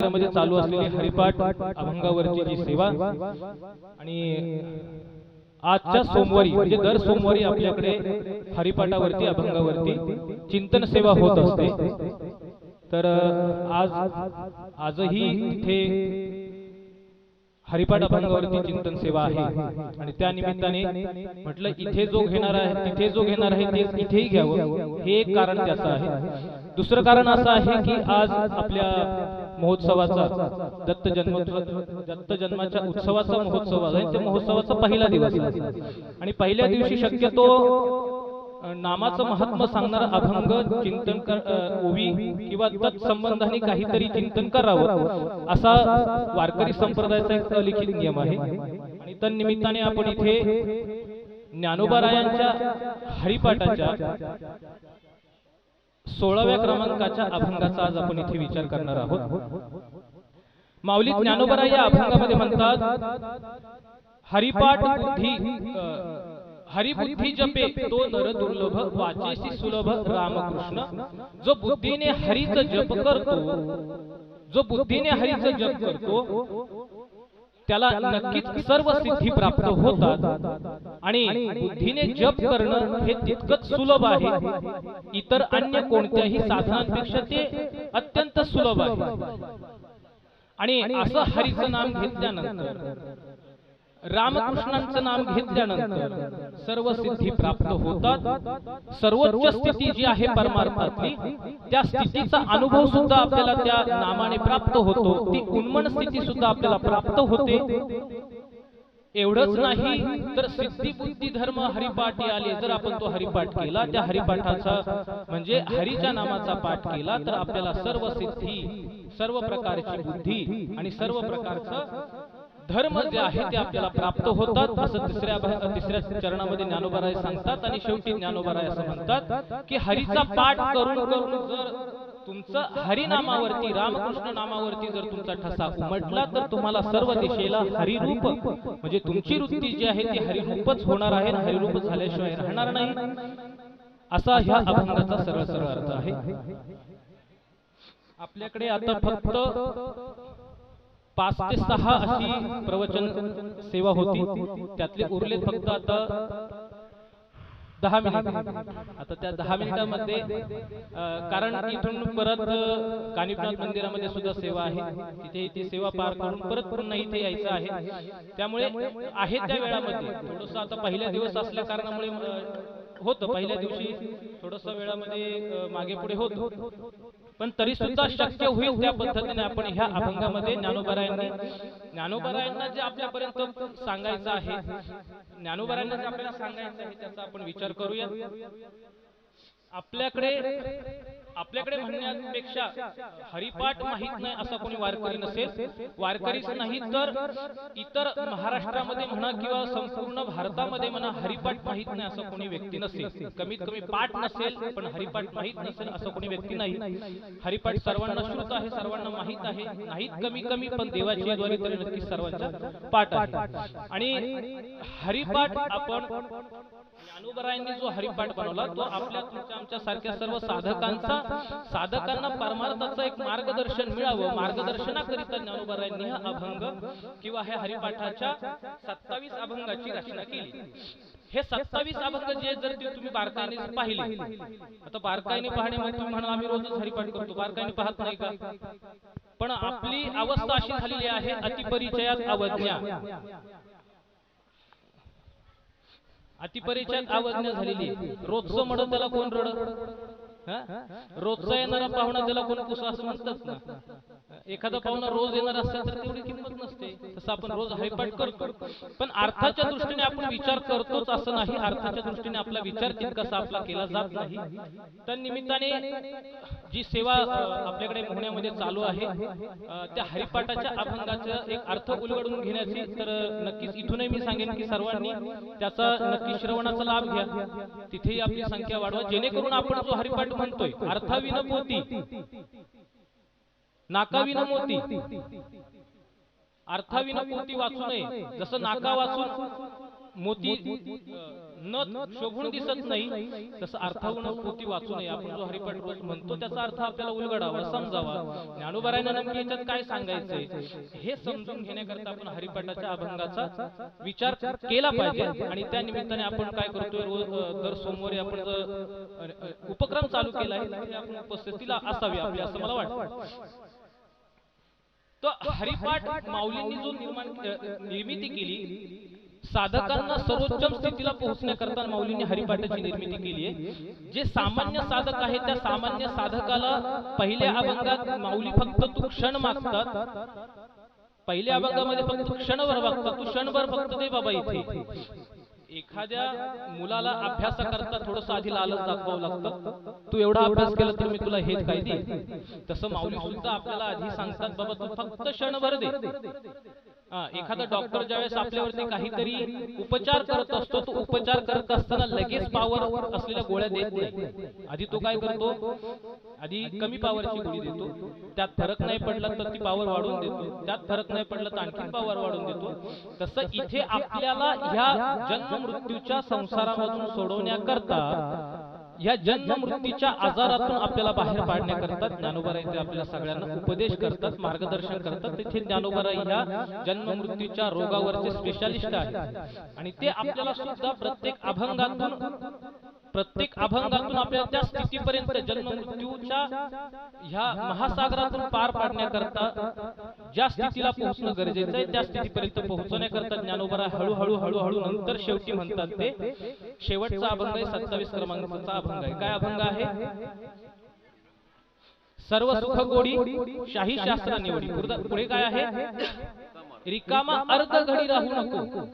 मध्ये चालू असलेली हरिपाठ अभंगावरची जी सेवा आणि आजच्या सोमवारी म्हणजे दर सोमवारी आपल्याकडे हरिपाठावरती अभंगावरती चिंतन सेवा होत असते. तर आज आजही इथे हरिपाठ अभंगावरती चिंतन सेवा आहे. आणि त्या निमित्ताने म्हटलं इथे जो घेणार आहे तिथे जो घेणार आहे ते इथेही घ्यावं. हे एक कारण त्याचं आहे. दुसरं कारण असं आहे की आज आपल्या महोत्सवाचा दत्त जन्म दत्त जन्माच्या उत्सवाचा महोत्सव आहे. त्या महोत्सवाचा पहिला दिवस आहे. आणि पहिल्या दिवशी शक्यतो नामाचं महात्म सांगणारा अभंग चिंतन कर ओवी किंवा तत्संबंधाने काहीतरी चिंतन करावं असा वारकरी संप्रदायाचा एक अलिखित नियम आहे. आणि तन्निमित्ताने आपण इथे ज्ञानोबारायांच्या हरिपाठाच्या सोळाव्या क्रमांकाच्या अभंगाचा आज आपण इथे विचार करणार आहोत. माऊली ज्ञानोबरा या अभंगामध्ये म्हणतात हरिपाठ बुद्धी हरिबुद्धी जपे तो नर दुर्लभ वाचेसी सुलभ रामकृष्ण. जो बुद्धीने हरीच जप करतो जो बुद्धीने हरीच जप करतो त्याला नक्कीच सर्व सिद्धी प्राप्त होतात. आणि बुद्धीने जप करणं हे तितकंच सुलभ आहे. इतर अन्य कोणत्याही साधनांपेक्षा ते अत्यंत सुलभ आहे. आणि असं हरीचं नाम घेतल्यानंतर रामकृष्णांचं नाम घेतल्यानंतर सर्व सिद्धी प्राप्त होतात. सर्वोच्च स्थिती जी आहे परमार्थातली त्या स्थितीचा अनुभव सुद्धा आपल्याला त्या नामाने प्राप्त होतो. ती उन्मन स्थिती सुद्धा आपल्याला प्राप्त होते. एवढंच नाही तर सिद्धी बुद्धी धर्म हरिपाठी आले. जर आपण तो हरिपाठ केला त्या हरिपाठाचा म्हणजे हरीच्या नामाचा पाठ केला तर आपल्याला सर्व सिद्धी सर्व प्रकारची बुद्धी आणि सर्व प्रकारचं धर्म जे आहे ते आपल्याला प्राप्त होतात. असं तिसऱ्या तिसऱ्या चरणामध्ये ज्ञानोबाराय सांगतात आणि शेवटी ज्ञानोबाराय असं म्हणतात की हरीचा पाठ करून करून जर तुमचं हरिनामावरती रामकृष्ण नामावरती जर तुमचा ठसा उमटला तर तुम्हाला सर्व दिशेला हरिरूप म्हणजे तुमची वृत्ती जी आहे ती हरिरूपच होणार आहे हरिरूप झाल्याशिवाय राहणार नाही. असा ह्या अभंगाचा सरळ सरळ अर्थ आहे. आपल्याकडे आता फक्त पाच ते सहा अशी प्रवचन सेवा होती. त्यातले उरले फक्त आता दहा मिनिट. आता त्या दहा मिनिटामध्ये कारण इथून परत कानिपनाथ मंदिरामध्ये सुद्धा सेवा आहे. तिथे ती सेवा पार करून परत पुन्हा इथे यायचं आहे. त्यामुळे आहे त्या वेळामध्ये. थोडस आता पहिल्या दिवस असल्या कारणामुळे होतं. पहिल्या दिवशी थोडस वेळामध्ये मागे पुढे होत. पण तरी सुद्धा शक्य होईल त्या पद्धतीने आपण ह्या अभंगामध्ये ज्ञानोबरायांनी ज्ञानोबरायांना जे आपल्यापर्यंत सांगायचं आहे ज्ञानोबरायांना जे आपल्याला सांगायचं आहे त्याचा आपण विचार करूया आपल्याकडे आपल्याकडे म्हणण्यापेक्षा हरिपाठ माहीत नाही असा कोणी वारकरी नसेल. वारकरीच नाही तर इतर महाराष्ट्रामध्ये म्हणा किंवा संपूर्ण भारतामध्ये म्हणा हरिपाठ माहीत नाही असं कोणी व्यक्ती नसेल. कमीत कमी पाठ नसेल पण हरिपाठ माहीत नसेल असं कोणी व्यक्ती नाही. हरिपाठ सर्वांना श्रुत आहे सर्वांना माहीत आहे. नाहीत कमी कमी पण देवाच्या द्वारे तरी नक्की सर्वांचा पाठ आहे. आणि हरिपाठ आपण ज्ञानोबरायांनी जो हरिपाठ बनवला तो आपल्या तुमच्या आमच्या सारख्या सर्व साधकांचा साधकांना परमार्थाचं एक मार्गदर्शन मिळावं. मार्गदर्शनाकरिता ज्ञानोबरायांनी हा अभंग किंवा हे हरिपाठाच्या सत्तावीस अभंगाची रचना केली. हे सत्तावीस अभंग जे जर ते तुम्ही बारकाईने पाहिले आता बारकाईने पाहणे म्हणजे तुम्ही म्हणा आम्ही रोजच हरिपाठ करतो बारकाईने पाहत नाही का? पण आपली अवस्था अशी झालेली आहे अतिपरिचयात अवज्ञा. अतिपरिचयात अवज्ञा झालेली रोजचं म्हणत त्याला कोण रडत? रोजचा येणारा पाहुणा त्याला कोण कुसा असं म्हणतात ना. एखादा पाहुणा रोज येणार असेल तर तेवढी किंमत नसते. तसं आपण रोज हरिपाठ करतो. पण अर्थाच्या दृष्टीने आपण विचार करतोच असं नाही. अर्थाच्या दृष्टीने आपला विचार तितकासा आपला केला जात नाही. तर निमित्ताने जी सेवा आपल्याकडे पुण्यामध्ये चालू आहे त्या हरिपाठाच्या अभंगाचा एक अर्थ उलगडून घेण्याची तर नक्कीच इथूनही मी सांगेन की सर्वांनी त्याचा नक्की श्रवणाचा लाभ घ्या. तिथेही आपली संख्या वाढवा. जेणेकरून आपण जो हरिपाठ म्हणतोय अर्थाविन पोती नाकाविन मोती अर्थाविन मोती वाचू नये. जसं नाका वाचून मोती न शोभून दिसत नाही तसं अर्थावून मोती वाचू नये. आपण जो हरिपाठ म्हणतो त्याचा अर्थ आपल्याला उलगडावा समजावा. ज्ञानोबरायनं नेमके याच्यात काय सांगायचंय? हे समजून घेण्याकरता आपण हरिपाठाच्या अभंगाचा विचार केला पाहिजे. आणि त्या निमित्ताने आपण काय करतोय? रोज दर सोमवारी आपण उपक्रम चालू केला आहे आपण उपस्थितीला असावी आपली असं मला वाटतं. तर हरिपाठ माऊलींनी जो निर्माण निर्मिती केली साधकांना सर्वोच्च स्थितीला पोहोचण्याकरता माऊलींनी हरिपाठाची निर्मिती केली आहे. जे सामान्य साधक आहे त्या सामान्य साधकाला पहिल्या अभंगात माऊली फक्त तू क्षण मागतात. पहिल्या अभंगामध्ये फक्त क्षणभर मागतात तू क्षणभर फक्त दे बाबा इथे. एखाद्या मुलाला अभ्यासाकरता थोडस आधी लालच दाखवावं लागतं. तू एवढा अभ्यास केला तर मी तुला हेच काय दे तसं माऊली सुद्धा आपल्याला आधी सांगतात बाबा तू फक्त क्षणभर दे. एखादा डॉक्टर ज्यावेळेस आपल्यावरती काहीतरी उपचार करत असतो तो उपचार करत असताना लगेच पावर असलेल्या गोळ्या देत नाही. आधी तो काय करतो? आधी कमी पावरची गोळी देतो. त्यात फरक नाही पडला तर ती पावर वाढवून देतो. त्यात फरक नाही पडला तर आणखी पावर वाढवून देतो. तसं इथे आपल्याला ह्या जन्म मृत्यूच्या संसारामधून सोडवण्याकरता या जन्म मृत्यूच्या आजारातून आपल्याला बाहेर पाडण्याकरता ज्ञानोबराय ते आपल्याला सगळ्यांना उपदेश करतात मार्गदर्शन करतात. तिथे ज्ञानोबराय ह्या जन्म मृत्यूच्या रोगावरचे स्पेशालिस्ट आहेत. आणि ते आपल्याला सुद्धा प्रत्येक अभंगातून प्रत्येक अभंगातून आपल्याला त्या स्थितीपर्यंत जन्म मृत्यूच्या ह्या महासागरातून पार पाडण्याकरता ज्या स्थितीला पोहोचणं गरजेचं आहे त्या स्थितीपर्यंत पोहोचण्याकरता ज्ञानोबरा हळूहळू हळूहळू नंतर शेवटी म्हणतात ते शेवटचा अभंग आहे सत्तावीस क्रमांकाचा अभंग आहे. काय अभंग आहे? सर्व सुख गोडी शाही शास्त्र निवडी पुढे काय आहे? रिकामा अर्ध घडी राहू नको.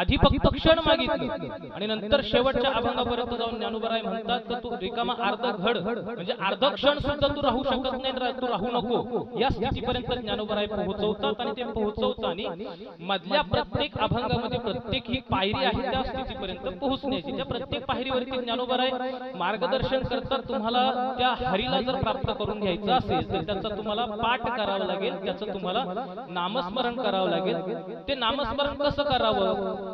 आधी फक्त क्षण मागितली. आणि नंतर शेवटच्या अभंगापर्यंत जाऊन ज्ञानोबराय म्हणतात तर तू रिकामा अर्ध घड. म्हणजे अर्ध क्षण सुद्धा तू राहू शकत नाही तू राहू नको. या स्थितीपर्यंत ज्ञानोबराय पोहोचवतात आणि ते पोहोचवताना मधल्या प्रत्येक अभंगामध्ये प्रत्येक ही पायरी आहे त्या स्थितीपर्यंत पोहोचण्याची. त्या प्रत्येक पायरीवरती ज्ञानोबराय मार्गदर्शन करतात तुम्हाला त्या हरीला जर प्राप्त करून घ्यायचं असेल तर त्याचा तुम्हाला पाठ करावा लागेल त्याचं तुम्हाला नामस्मरण करावं लागेल ते नामस्मरण कसं करावं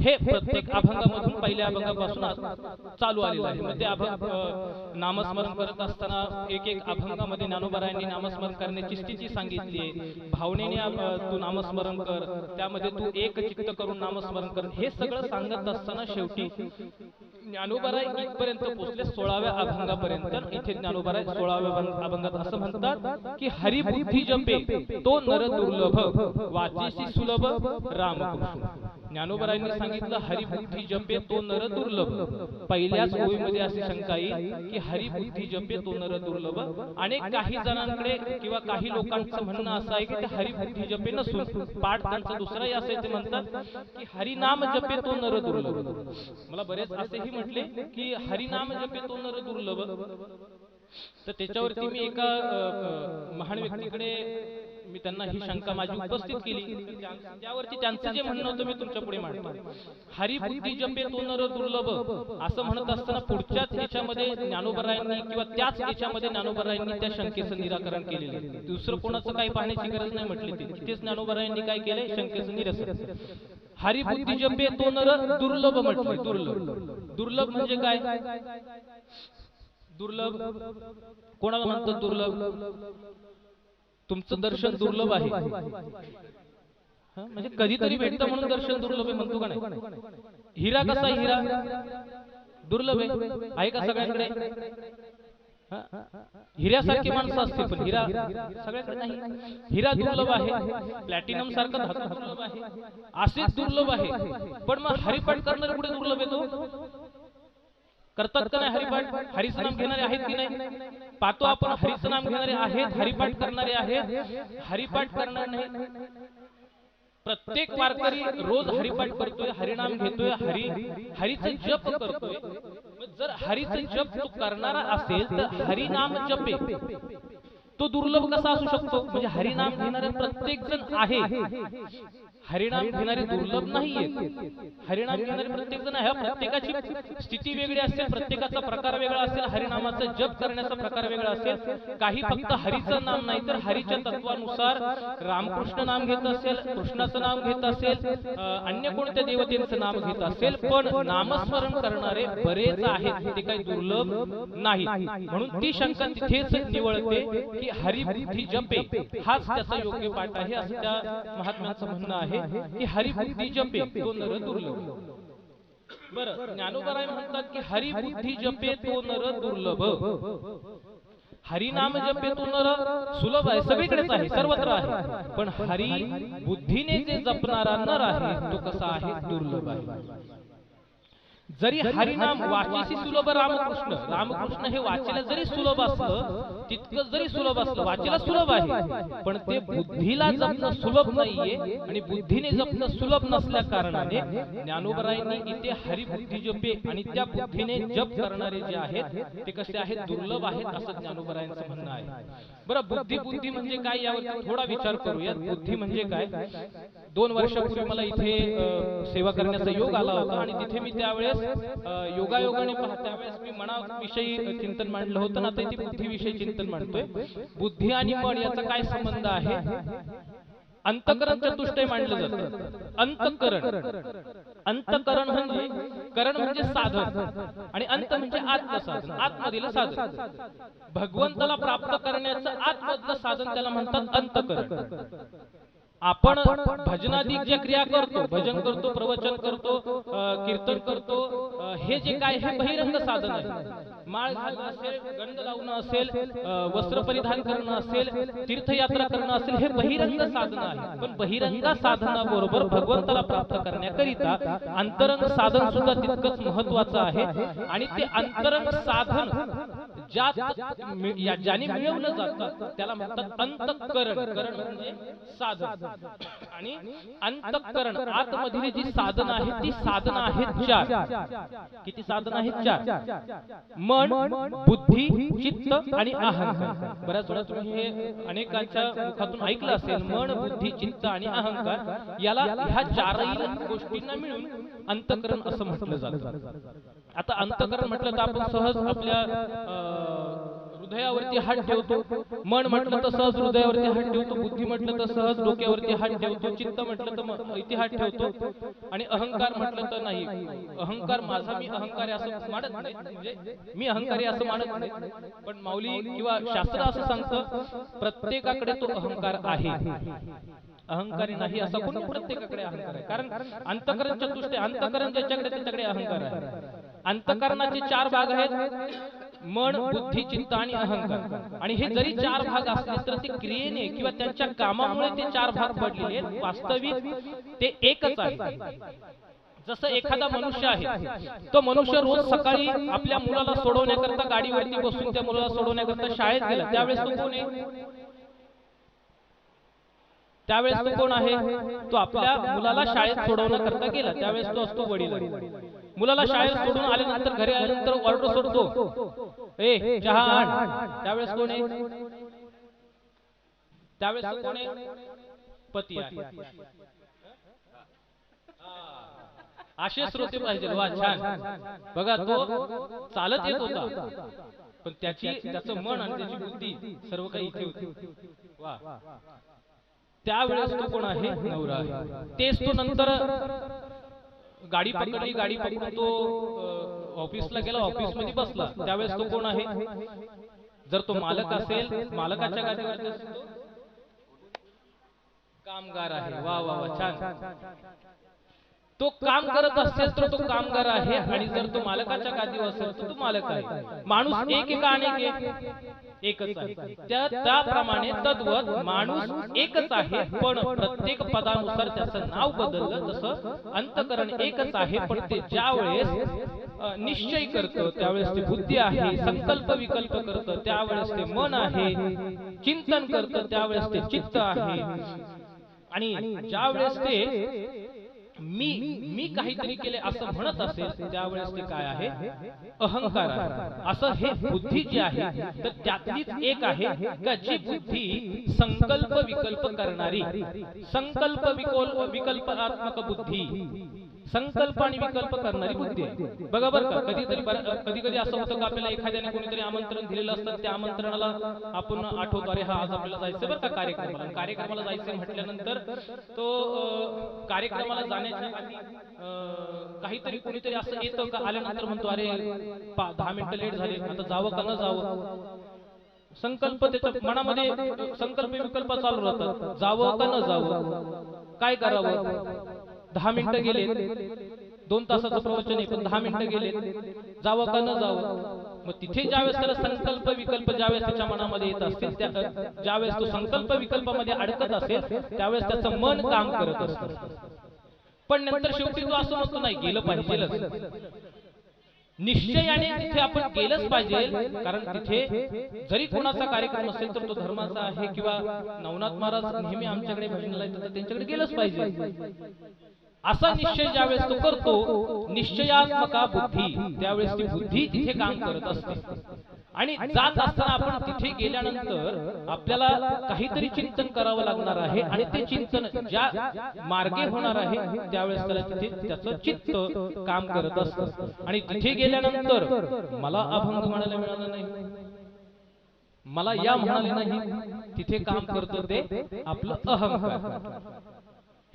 हे प्रत्येक अभंगामधून पहिल्या अभंगापासून चालू आलेलं आहे. मग ते अभंग अ, नामस्मरण करत असताना एक एक अभंगामध्ये ज्ञानोबरायांनी नामस्मरण करण्याची स्थिती सांगितली. आहे भावनेने तू नामस्मरण कर. त्यामध्ये तू एक चित्त करून नामस्मरण कर. हे सगळं सांगत असताना शेवटी ज्ञानोबराय इथपर्यंत पोहोचले सोळाव्या अभंगापर्यंत. इथे ज्ञानोबराय सोळाव्या अभंग- अभंगात असं म्हणतात की हरिबुद्धी जपे. तो नर दुर्लभ. वाचीसी सुलभ रामकृष्ण ज्ञानोबरायांनी सांगितलं हरिबुद्धी जपे तो नर दुर्लभ. पहिल्याच ओळीमध्ये अशी शंका येईल की हरिबुद्धी जपे तो नर दुर्लभ. आणि काही जणांकडे किंवा काही लोकांचं म्हणणं असं आहे की ते हरिबुद्धी जपे नसून पाठ त्यांचा दुसराही असं आहे ते म्हणतात की हरिनाम जपे तो नर दुर्लभ. मला बरेच असेही म्हटले की हरिनाम जपे तो नर दुर्लभ. तर त्याच्यावरती मी एका महान व्यक्तीकडे मी त्यांना ही शंका माझी उपस्थित केली. त्यावरती त्यांचं जे म्हणणं होतं मी तुमच्यापुढे मांडतो. हरिबुद्धी जपे तो नर दुर्लभ. असं म्हणत असताना पुढच्याच याच्यामध्ये ज्ञानोबरायांनी किंवा त्याच याच्यामध्ये ज्ञानोबरायांनी त्या शंकेचं निराकरण केलेलं दुसरं कोणाचं काही पाहण्याची गरज नाही म्हटली ती. तिथेच ज्ञानोबरायांनी काय केलंय? शंकेचं निरसन. हरिबुद्धी जपे तो नर दुर्लभ म्हटलं. दुर्लभ दुर्लभ म्हणजे काय? दुर्लभ कोणाला म्हणतात दुर्लभ? तुमचं दर्शन दुर्लभ आहे. म्हणजे कधीतरी भेटतं म्हणून दर्शन दुर्लभ आहे म्हणतो का नाही? हिरा कसा आहे? हिरा? दुर्लभ आहे. का सगळ्यांकडे? हा? हिऱ्यासारखी माणसं असते पण हिरा सगळ्यांकडे नाही. हिरा दुर्लभ आहे. प्लॅटिनम सारखा धातू दुर्लभ आहे. असेच दुर्लभ आहे. पण मग हरिपाठ करणारे कुठे दुर्लभ येतो? करतात का नाही हरिपाठ? हरीचं नाम घेणारे आहेत की नाही? पाहतो आपण हरीचं नाम घेणारे आहेत हरिपाठ करणारे आहेत. हरिपाठ करणार नाही. प्रत्येक वारकरी रोज हरिपाठ करतोय हरिनाम घेतोय हरी हरीचे जप करतोय. जर हरीचे जप तो करणारा असेल तर हरिनाम जपे. तो दुर्लभ कसा असू शकतो? म्हणजे हरिनाम घेणारे प्रत्येक जण आहे. हरिनाम घेणारे दुर्लभ नाहीये हरिनाम घेणारे प्रत्येक जण आहे प्रत्येकाची स्थिती वेगळी असेल प्रत्येकाचा प्रकार वेगळा असेल हरिनामाचा जप करण्याचा प्रकार वेगळा असेल काही फक्त हरीचं नाम नाही तर हरीच्या तत्वानुसार रामकृष्ण नाम घेत असेल कृष्णाचं नाम घेत असेल अन्य कोणत्या देवतेचं नाम घेत असेल पण नामस्मरण करणारे बरेच आहेत ते काही दुर्लभ नाही म्हणून ती शंका तिथेच निवळते की हरिबुद्धी जपे हाच त्याचा योग्य पाठ आहे असं त्या महात्म्याचं म्हणणं आहे की हरिबुद्धी जपे तो नर दुर्लभ. बरं ज्ञानोबराय म्हणतात की हरिबुद्धी जपे तो नर दुर्लभ. हरिनाम जपे तो नर सुलभ आहे. सगळीकडेच आहे सर्वत्र आहे. पण हरी बुद्धीने जे जपणारा नर आहे तो कसा आहे? दुर्लभ आहे. जरी हरिनाम वाचीशी सुलभ रामकृष्ण रामकृष्ण हे वाचेला जरी सुलभ असलं तितकं जरी सुलभ असलं वाचेला सुलभ आहे पण ते बुद्धीला जपणं सुलभ नाहीये आणि बुद्धीने जपणं सुलभ नसल्या कारणाने ज्ञानोबरायांनी इथे हरिबुद्धी जपे आणि त्या बुद्धीने जप करणारे जे आहेत ते कसे आहेत दुर्लभ आहेत असं ज्ञानोबरायांचं म्हणणं आहे. बरं बुद्धी बुद्धी म्हणजे काय यावर थोडा विचार करूया बुद्धी म्हणजे काय? दोन वर्षापूर्वी मला इथे सेवा करण्याचा योग आला होता आणि तिथे मी त्यावेळेस योगायोगाने पहा त्यावेळेस मी मनाविषयी चिंतन मांडलं होतं ना इथे बुद्धीविषयी चिंतन मांडतोय बुद्धी आणि मन याचा काय संबंध आहे? अंतकरण चतुष्टय मांडलं जातं. अंतकरण. अंतकरण. म्हणजे करण म्हणजे साधन. आणि अंत म्हणजे आत्मसाधन. आत्मदिलं साधन. भगवंताला प्राप्त करण्याचं आत्मधलं साधन त्याला म्हणतात अंतकरण. आपण भजनादी ज्या क्रिया करतो भजन करतो प्रवचन करतो कीर्तन करतो हे जे काय हे बहिरंग साधन आहे. माळ घालणं असेल गंध लावणं असेल वस्त्र परिधान करणं असेल तीर्थयात्रा करणं असेल हे बहिरंग साधन आहे. पण बहिरंग साधनाबरोबर भगवंताला प्राप्त करण्याकरिता अंतरंग साधन सुद्धा तितकंच महत्वाचं आहे. आणि ते अंतरंग साधन ज्या या- ज्याने मिळवलं जातं त्याला म्हणतात अंतकरण. करण म्हणजे साधन. आणि अंतकरण. आतमधील जी साधन आहे ती साधन आहेत चार. किती साधन आहेत चार. मन बुद्धी चित्त आणि अहंकार. बऱ्याच वेळा तुम्ही हे अनेकांच्या मुखातून ऐकलं असेल. मन बुद्धी चित्त आणि अहंकार याला ह्या चारही गोष्टींना मिळून अंतकरण असं म्हटलं जातं. आता अंतकरण म्हटलं तर आपण सहज आपल्या हृदयावरती हात ठेवतो. मन म्हटलं तर सहज हृदयावरती हात ठेवतो. बुद्धी म्हटलं तर सहज डोक्यावरती हात ठेवतो. चित्त म्हटलं तर इथे हात ठेवतो. आणि अहंकार म्हटलं तर नाही. अहंकार माझा मी अहंकारी असं मानत नाही. म्हणजे मी अहंकारी असं मानत नाही. पण माऊली किंवा शास्त्र असं सांगतं प्रत्येकाकडे तो अहंकार आहे. अहंकारी नाही असा कोणी प्रत्येकाकडे अहंकार आहे. कारण अंतकरण चतुष्ट अंतकरण ज्याच्याकडे त्याच्याकडे अहंकार आहे. अंतकरणाचे चार भाग आहेत. मन बुद्धी चित्त आणि अहंकार. आणि हे जरी चार भाग असले तर ते क्रियेने किंवा त्यांच्या कामामुळे ते चार भाग पडलेले आहेत. वास्तविक ते एकच आहे. जसं एखादा मनुष्य आहे तो मनुष्य रोज सकाळी आपल्या मुलाला सोडवण्याकरता गाडीवरती बसून त्या मुलाला सोडवण्याकरता शाळेत गेला. त्यावेळेस तो कोण आहे? त्यावेळेस तो कोण आहे? तो आपल्या मुलाला शाळेत सोडवण्याकरता गेला. त्यावेळेस तो असतो वडील. मुलाला शाळेत सोडून आल्यानंतर घरी आल्यानंतर ऑर्डर सोडतो. ए चहा आण त्यावेळेस कोण आहे? त्यावेळेस कोण आहे? पती आहे? असे श्रोते पाहिजे. वा छान. बघा तो चालत येत होता. पण त्याची त्याचं मन आणि त्याची बुद्धी सर्व काही इथे होती. वा. त्यावेळेस तो कोण आहे? नवरा तेच तो नंतर गाडी पकडली गाडी पकडून तो ऑफिसला गेला ऑफिसमध्ये बसला त्यावेळेस तो कोण आहे जर तो मालक असेल मालकाच्या गाडीवर कामगार आहे वा वा वा छान तो काम करत असेल तर तो कामगार आहे आणि जर तो मालकाच्या गादीवर असेल तर तो मालक आहे. माणूस एक आहे. का अनेक एकच आहे. त्या त्याप्रमाणे तद्वत माणूस एकच आहे. पण प्रत्येक पदानुसार त्याचं नाव बदललं. तसं अंतकरण एकच आहे पण ते ज्या वेळेस निश्चय करतं त्यावेळेस ते बुद्धी आहे संकल्प विकल्प करतं त्यावेळेस ते मन आहे. चिंतन करतं त्यावेळेस ते चित्त आहे. आणि ज्या वेळेस ते मी मी काहीतरी केले असं म्हणत असेल त्यावेळेस ते काय आहे? अहंकार आहे. असं हे बुद्धी जी आहे तर त्यातलीच एक आहे का जी बुद्धी संकल्प विकल्प करणारी? संकल्प विकल्प विकल्पात्मक बुद्धी. संकल्प आणि विकल्प करणारी बुद्धी आहे. बघा बरं का? कधीतरी कधी कधी असं होतं का आपल्याला एखाद्याने कोणीतरी आमंत्रण दिलेलं असतं त्या आमंत्रणाला आपण आठवतो अरे हा आज आपल्याला जायचं बरं का कार्यक्रमाला. कार्यक्रमाला जायचं म्हटल्यानंतर तो कार्यक्रमाला जाण्याच्या आधी काहीतरी कोणीतरी असं येतं का? आल्यानंतर म्हणतो अरे दहा मिनिटं लेट झाले आता जावं का न जावं? संकल्प त्याच्या मनामध्ये संकल्प विकल्प चालू राहतात. जावं का न जावं काय करावं? दहा मिनिटं गेले दोन तासाचं प्रवचन आहे पण दहा मिनिटं गेले जावं का न जावं? मग तिथे ज्यावेळेस त्याला संकल्प विकल्प ज्यावेळेस त्याच्या मनामध्ये येत असतील त्या ज्यावेळेस तो संकल्प विकल्पामध्ये अडकत असेल त्यावेळेस त्याचं मन काम करत असतं. पण नंतर शेवटी तो असं म्हणतो नाही गेलं पाहिजेलच. निश्चयाने तिथे आपण गेलंच पाहिजे कारण तिथे जरी कोणाचा कार्यक्रम असेल तर तो धर्माचा आहे किंवा नवनाथ महाराज नेहमी आमच्याकडे भजनाला येतात तर त्यांच्याकडे गेलंच पाहिजे असा निश्चय ज्यावेळेस तो करतो निश्चयात्मका बुद्धी त्यावेळेस ती बुद्धी तिथे काम करत असते. आणि जात असताना आपण तिथे गेल्यानंतर आपल्याला काहीतरी चिंतन करावं लागणार आहे आणि ते चिंतन ज्या मार्गे होणार आहे त्यावेळेस त्याला तिथे त्याचं चित्त काम करत असतं. आणि तिथे गेल्यानंतर मला अभंग म्हणायला मिळाला नाही. मला या म्हणाले नाही तिथे काम करतं ते आपलं अहंकार.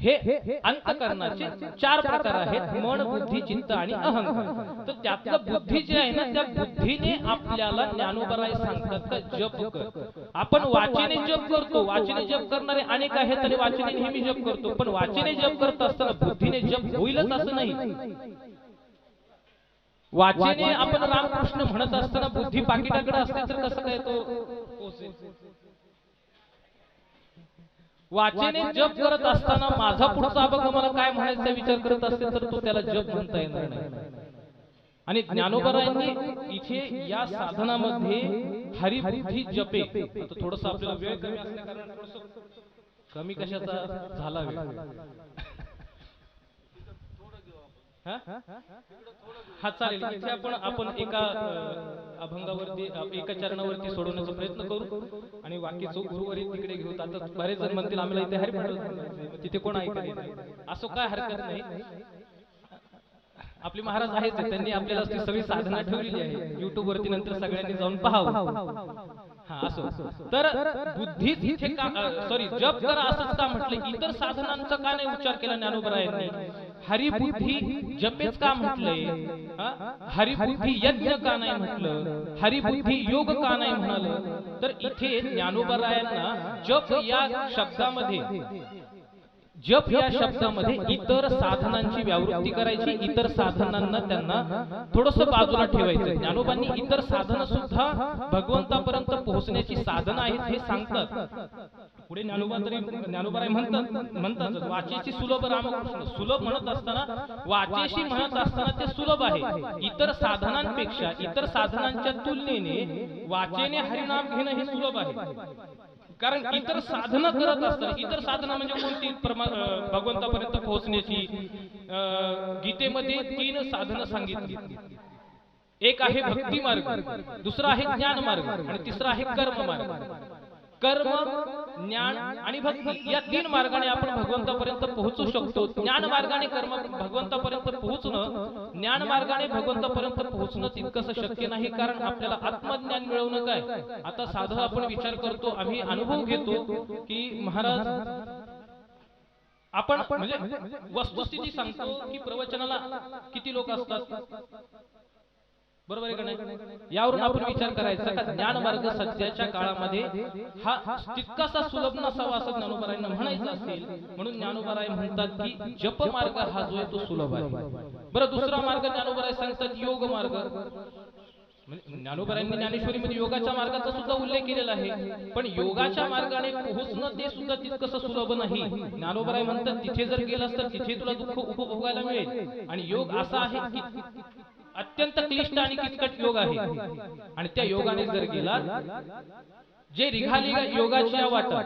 हे अंतकरणाचे चार प्रकार आहेत मन बुद्धी चित्त आणि अहंकार. तर त्यातलं बुद्धी जे आहे ना त्या बुद्धीने आपल्याला ज्ञानोबराय सांगतात का जप कर. आपण वाचेने जप करतो वाचेने जप करणारे अनेक आहेत आणि वाचने नेहमी जप करतो. पण वाचेने जप करत असताना बुद्धीने जप होईलच असं नाही. वाचेने आपण रामकृष्ण म्हणत असताना बुद्धी पाकिटाकडे असते तर कसं काय तो वाचेने जप करत असताना माझा पुढचा अभंग मला काय म्हणायचा विचार करत असेल तर तो त्याला जप म्हणता येणार नाही. आणि ज्ञानोबरायांनी इथे या साधनामध्ये हरिबुद्धी जपे. आता थोडस आपल्याला वेळ कमी असल्या कमी कशाचा झाला वेळ? हा? हा? चालेल. इथे आपण आपण एका अभंगावरती एका चरणावरती सोडवण्याचा प्रयत्न करू आणि बाकीचं गुरुवारी तिकडे घेऊ आता बरेच जण म्हणतील आम्हाला इथे हरिपाठ तिथे कोण ऐकत असं काय हरकत नाही? आपले महाराज आहेच आहेत, त्यांनी आपल्याला ती सगळी साधना ठेवलेली आहे. युट्यूब वरती नंतर सगळ्यांनी जाऊन पाहावं. हा असो. तर बुद्धी तिथे का सॉरी जप करा असंच का म्हटलं? इतर साधनांचा का नाही उच्चार केला ज्ञानोबरायांनी हरिबुद्धी जपेच का म्हटलंय हरिबुद्धी यज्ञ का नाही म्हटलं? हरिबुद्धी योग का नाही म्हणाल? तर इथे ज्ञानोबरायांना जप या शब्दामध्ये जप या शब्दामध्ये इतर साधनांची व्यावृत्ती करायची इतर साधनांना त्यांना थोडस बाजूला ठेवायचं. ज्ञानोबांनी इतर साधनं सुद्धा भगवंतापर्यंत पोहोचण्याची साधनं आहेत हे सांगतात. पुढे ज्ञानोबा तरी ज्ञानोबाराय म्हणतात म्हणतात वाचेची सुलभ रामकृष्ण सुलभ म्हणत असताना वाचेशी म्हणत असताना ते सुलभ आहे. इतर साधनांपेक्षा इतर साधनांच्या तुलनेने वाचेने हरिनाम घेणं हे सुलभ आहे. कारण इतर साधनं करत असतात इतर साधनं म्हणजे कोणती? प्रमा- भगवंतापर्यंत पोहोचण्याची गीतेमध्ये तीन साधनं सांगितली. एक आहे भक्ती मार्ग दुसरा आहे ज्ञान मार्ग आणि तिसरा आहे कर्म मार्ग कर्म ज्ञान आणि भक्ती या तीन मार्गाने आपण भगवंतापर्यंत पोहोचू शकतो. ज्ञान मार्गाने कर्म भगवंतापर्यंत पोहोचणं ज्ञान मार्गाने भगवंतापर्यंत पोहोचणं तितकंस शक्य नाही. कारण आपल्याला आत्मज्ञान मिळवणं काय? आता साधं आपण विचार करतो आम्ही अनुभव घेतो की महाराज आपण म्हणजे वस्तुस्थिती सांगतो की प्रवचनाला किती लोक असतात? बरोबर आहे का नाही? यावरून आपण विचार करायचा. का ज्ञान मार्ग सध्याच्या काळामध्ये हा तितकासा सुलभ नसावा असं ज्ञानोबारायांना म्हणायचं असेल. म्हणून ज्ञानोबाराय म्हणतात की जप मार्ग हा जो आहे तो सुलभ आहे. बरं दुसरा मार्ग ज्ञानोबाराय सांगतात योग मार्ग. म्हणजे ज्ञानोबारायांनी ज्ञानेश्वरीमध्ये योगाच्या मार्गाचा सुद्धा उल्लेख केलेला आहे. पण योगाच्या मार्गाने पोहोचणं ते सुद्धा तितकंसं सुलभ नाही. ज्ञानोबाराय म्हणतात तिथे जर गेलास तर तिथे तुला दुःख उपभोगायला मिळेल. आणि योग असा आहे की अत्यंत क्लिष्ट आणि किचकट योग आहे. आणि त्या योगाने जर गेला जे रिघाली योगाची या वाटा.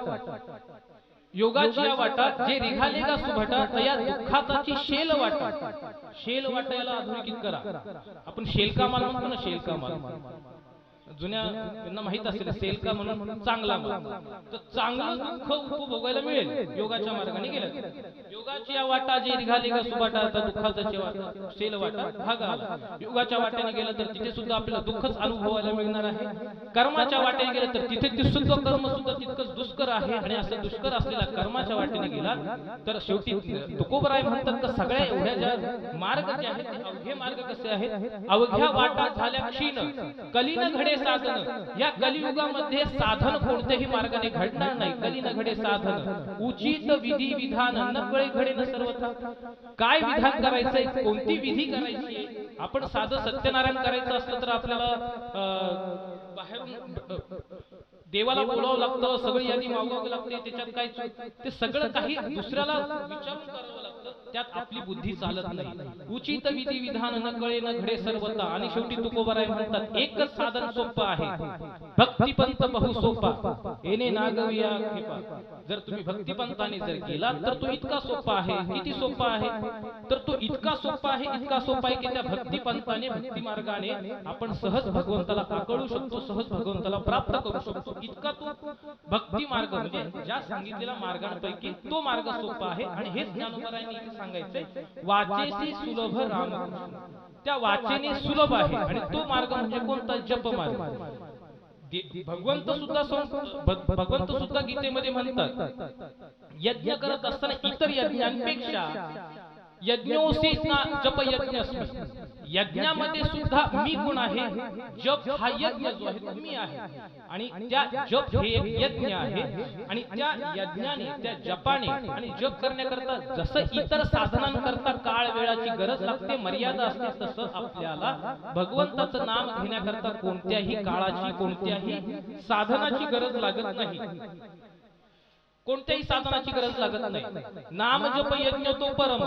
योगाची या वाटा जे रिघाले का सुभटा तया दुःखाची शेल वाटा. शेल वाटा याला अधोरेखित करा. आपण शेलका म्हणतो ना शेलका माल जुन्या त्यांना माहीत असेल सेलका म्हणून चांगला तर चांगलं दुःख उपभोगायला मिळेल योगाच्या मार्गाने गेलं. योगाची या वाटा जे निघाली का सुबाटा आता दुःखाचा वाटा सेल वाटा. भाग आला. योगाच्या वाट्याने गेलं तर तिथे सुद्धा आपल्याला दुःखच अनुभवायला मिळणार आहे. कर्माच्या वाट्याने गेलं तर तिथे ते सुद्धा कर्म सुद्धा तितकंच दुष्कर आहे आणि असं दुष्कर असलेला कर्माच्या वाटेने गेला तर शेवटी तुकोबराय म्हणतात का सगळ्या एवढ्या ज्या मार्ग जे आहेत ते अवघे मार्ग कसे आहेत? अवघ्या वाटा झाल्या क्षीण. कलीन घडे साधन. या कलियुगामध्ये साधन कोणत्याही मार्गाने घडणार नाही. कलीन घडे साधन. उचित विधी विधान नकळे घडे न सर्वथा. काय विधान करायचंय? कोणती विधी करायची? आपण साधं सत्यनारायण करायचं असलं तर आपल्याला बाहेरून देवाला बोलावं लागतं. सगळी यादी मागवावी लागते. त्याच्यात काय ते सगळं काही दुसऱ्याला विचारून करावं लागतं. त्यात आपली बुद्धी चालत नाही. उचित विधी विधान न कळे न घडे सर्वता आणि शेवटी तुकोबराय म्हणतात एकच साधन सोपं आहे. भक्तिपंथ बहु सोपा. येणे नागविया जर तुम्ही भक्तिपंथाने जर गेला तर तो इतका सोपा आहे. किती सोपा आहे? तर तो इतका सोपा आहे इतका सोपा आहे की त्या भक्तिपंथाने भक्ती मार्गाने आपण सहज भगवंताला आकळू शकतो सहज भगवंताला प्राप्त करू शकतो. इतका तो भक्ती मार्ग म्हणजे ज्या सांगितलेल्या मार्गांपैकी तो मार्ग सोपा आहे आणि हेच ज्ञानोबरायांनी इथे सांगायचंय? वाचेसी सुलभ राम. त्या वाचेने सुलभ आहे. आणि तो मार्ग म्हणजे कोणता? जप मार्ग. भगवंत सुद्धा भगवंत सुद्धा गीतेमध्ये म्हणतात यज्ञ करत असताना इतर यज्ञांपेक्षा यज्ञोसी जप यज्ञ यज्ञामध्ये सुद्धा मी गुण आहे जप हा यज्ञ जो आहे तो मी आहे. आणि त्या जप हे एक यज्ञ आहे. आणि त्या यज्ञाने त्या जपाने आणि जप करण्याकरता जसं इतर साधनांकरता काळ वेळाची गरज लागते मर्यादा असते तसं आपल्याला भगवंताचं नाम घेण्याकरता कोणत्याही काळाची कोणत्याही साधनाची गरज लागत नाही. कोणत्याही साधनाची गरज लागत नाही. नाम जप यज्ञ तो परम.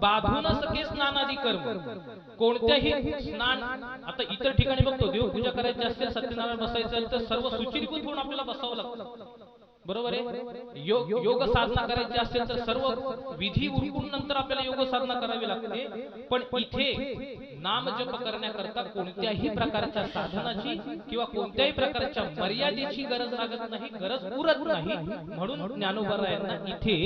बाधून सखे स्नानादी कर्म. कोणत्याही स्नान आता इतर ठिकाणी बघतो देवपूजा करायची असेल सत्यनारायण बसायचं तर सर्व सुचिरभूत होऊन आपल्याला बसावं लागतं. बरोबर आहे? योग योग साधना करायची असेल तर सर्व विधी उरकून नंतर आपल्याला योग साधना करावी लागते. पण इथे नाम जप करण्याकरता कोणत्याही प्रकारच्या साधनाची किंवा कोणत्याही प्रकारच्या मर्यादेची गरज लागत नाही गरज उरत नाही. म्हणून ज्ञानोबरायांना इथे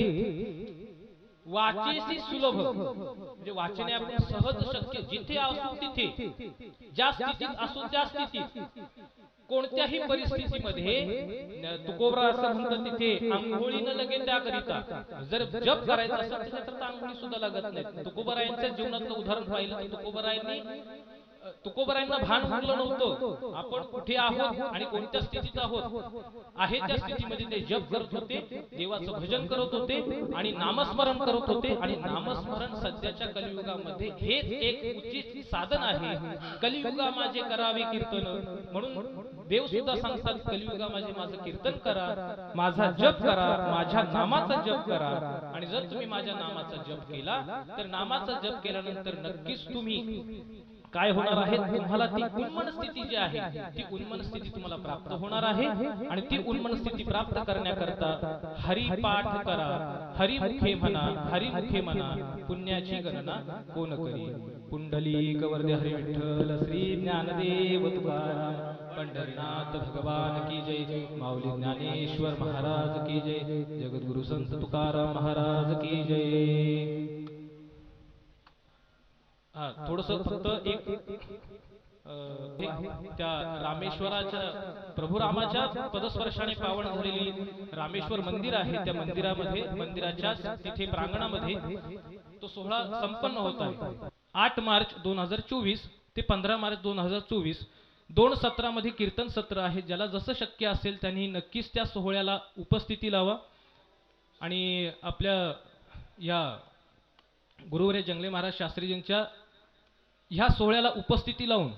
वाचेसी सुलभ. म्हणजे वाचने आपण सहज शक्य. जिथे असू तिथे. ज्या स्थितीत. असू त्या स्थितीत. कोणत्याही परिस्थितीमध्ये न- तुकोबरा असं म्हणतात तिथे आंघोळीनं लगे त्याकरिता जर जप करायचा असेल तर तर आंघोळी सुद्धा लागत नाही. तुकोबरायांच्या जीवनातलं उदाहरण पाहिलं तर तुकोबरायांनी अ, तुकोबरायांना भान उरलं नव्हतं. आपण कुठे आहोत आणि कोणत्या स्थितीत आहोत? आहे त्या स्थितीमध्ये ते जप करत होते देवाचं भजन करत होते आणि नामस्मरण करत होते. आणि नामस्मरण सध्याच्या कलियुगामध्ये हेच एक उचित साधन आहे. कलियुगा माझे करावे कीर्तन. म्हणून देव सुद्धा सांगतात कलियुगा माझे माझं कीर्तन करा माझा जप करा माझ्या नामाचा जप करा. आणि जर तुम्ही माझ्या नामाचा जप केला तर नामाचा जप केल्यानंतर नक्कीच तुम्ही काय होणार आहे? तुम्हाला ती उन्मन स्थिती जी आहे ती उन्मन स्थिती तुम्हाला प्राप्त होणार आहे आणि ती उन्मन स्थिती प्राप्त करण्याकरता हरिपाठ करा हरिमुखे म्हणा हरिमुखे म्हणा पुण्याची गणना कोण करी? पुंडलिक वर्धे हरी विठ्ठल श्री ज्ञानदेव तुकाराम पंढरीनाथ भगवान की जय माऊली ज्ञानेश्वर महाराज की जय जगद्गुरु संत तुकाराम महाराज की जय. हा थोडस फक्त एक त्या रामेश्वराच्या प्रभू रामाच्या पदस्पर्शाने पावन झालेली रामेश्वर मंदिर आहे त्या मंदिरामध्ये मंदिराच्या तिथे प्रांगणामध्ये तो सोहळा संपन्न होत आहे. आठ मार्च दोन हजार चोवीस ते पंधरा मार्च दोन हजार चोवीस दोन सत्रामध्ये कीर्तन सत्र आहे ज्याला जसं शक्य असेल त्यांनी नक्कीच त्या सोहळ्याला उपस्थिती लावा. आणि आपल्या या गुरुवर्य जंगले महाराज शास्त्रीजींच्या ह्या सोहळ्याला उपस्थिती लावून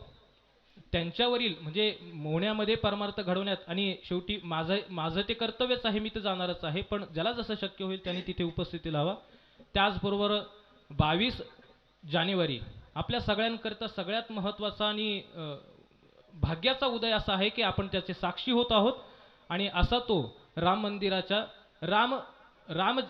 त्यांच्यावरील म्हणजे मोहण्यामध्ये परमार्थ घडवण्यात आणि शेवटी माझं माझं ते कर्तव्यच आहे मी तर जाणारच आहे पण ज्याला जसं शक्य होईल त्यांनी तिथे उपस्थिती लावा. त्याचबरोबर बावीस जानेवारी आपल्या सगळ्यांकरता सगळ्यात महत्त्वाचा आणि भाग्याचा उदय असा आहे की आपण त्याचे साक्षी होत आहोत आणि असा तो राम मंदिराच्या राम राम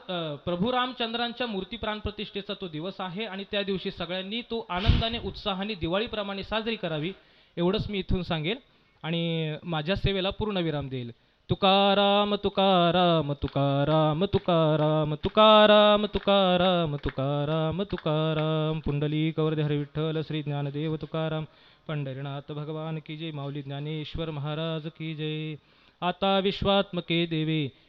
प्रभू रामचंद्रांच्या मूर्ती प्राणप्रतिष्ठेचा तो दिवस आहे आणि त्या दिवशी सगळ्यांनी तो आनंदाने उत्साहाने दिवाळीप्रमाणे साजरी करावी एवढंच मी इथून सांगेल आणि माझ्या सेवेला पूर्ण विराम देईल. तुकाराम तुकाराम तुकाराम तुकाराम तुकाराम तुकाराम तुकाराम तुकाराम. पुंडली कवर्धे हरविठ्ठल श्री ज्ञानदेव तुकाराम. पंढरीनाथ भगवान की जय माऊली ज्ञानेश्वर महाराज की जय. आता विश्वात्मके देवे